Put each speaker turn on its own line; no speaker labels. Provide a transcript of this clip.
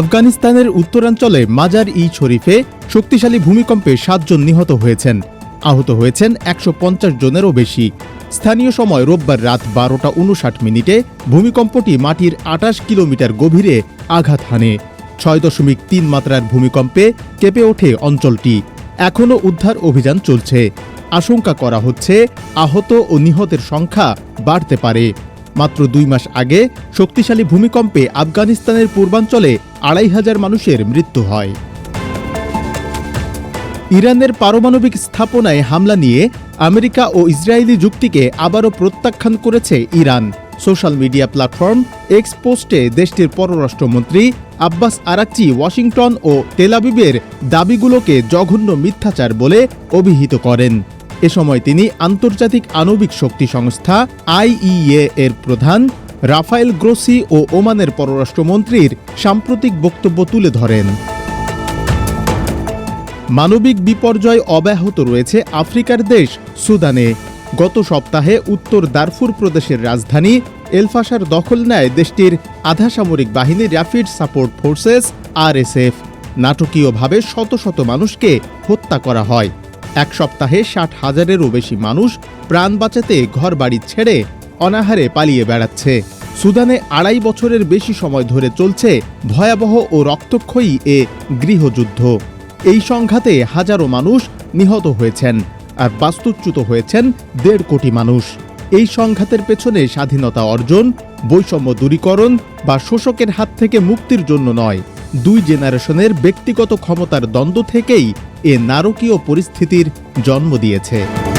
আফগানিস্তানের উত্তরাঞ্চলে মাজার ই শরীফে শক্তিশালী ভূমিকম্পে সাতজন নিহত হয়েছেন। আহত হয়েছেন একশো পঞ্চাশ জনেরও বেশি। স্থানীয় সময় রোববার রাত বারোটা উনষাট মিনিটে ভূমিকম্পটি মাটির আটাশ কিলোমিটার গভীরে আঘাত হানে। ছয় দশমিক তিন মাত্রার ভূমিকম্পে কেঁপে ওঠে অঞ্চলটি। এখনও উদ্ধার অভিযান চলছে। আশঙ্কা করা হচ্ছে আহত ও নিহতের সংখ্যা বাড়তে পারে। মাত্র দুই মাস আগে শক্তিশালী ভূমিকম্পে আফগানিস্তানের পূর্বাঞ্চলে আড়াই হাজার মানুষের মৃত্যু হয়। ইরানের পারমাণবিক স্থাপনায় হামলা নিয়ে আমেরিকা ও ইসরায়েলি যুক্তিকে আবারও প্রত্যাখ্যান করেছে Iran. Social media platform X পোস্টে দেশটির পররাষ্ট্রমন্ত্রী আব্বাস আরাকচি ওয়াশিংটন ও তেলাবিবের দাবিগুলোকে জঘন্য মিথ্যাচার বলে অভিহিত করেন। এ সময় তিনি আন্তর্জাতিক আণবিক শক্তি সংস্থা আইইএ এর প্রধান রাফায়েল গ্রোসি ও ওমানের পররাষ্ট্রমন্ত্রীর সাম্প্রতিক বক্তব্য তুলে ধরেন। মানবিক বিপর্যয় অব্যাহত রয়েছে আফ্রিকার দেশ সুদানে। গত সপ্তাহে উত্তর দারফুর প্রদেশের রাজধানী এলফাসার দখল নেয় দেশটির আধা সামরিক বাহিনী র্যাপিড সাপোর্ট ফোর্সেস আরএসএফ। নাটকীয়ভাবে শত শত মানুষকে হত্যা করা হয়। এক সপ্তাহে ষাট হাজারেরও বেশি মানুষ প্রাণ বাঁচাতে ঘরবাড়ি ছেড়ে অনাহারে পালিয়ে বেড়াচ্ছে। সুদানে আড়াই বছরের বেশি সময় ধরে চলছে ভয়াবহ ও রক্তক্ষয়ী এ গৃহযুদ্ধ। এই সংঘাতে হাজারো মানুষ নিহত হয়েছেন আর বাস্তুচ্যুত হয়েছেন দেড় কোটি মানুষ। এই সংঘাতের পেছনে স্বাধীনতা অর্জন, বৈষম্য দূরীকরণ বা শোষকের হাত থেকে মুক্তির জন্য নয়, দুই জেনারেশনের ব্যক্তিগত ক্ষমতার দ্বন্দ্ব থেকেই এ নারকীয় পরিস্থিতির জন্ম দিয়েছে।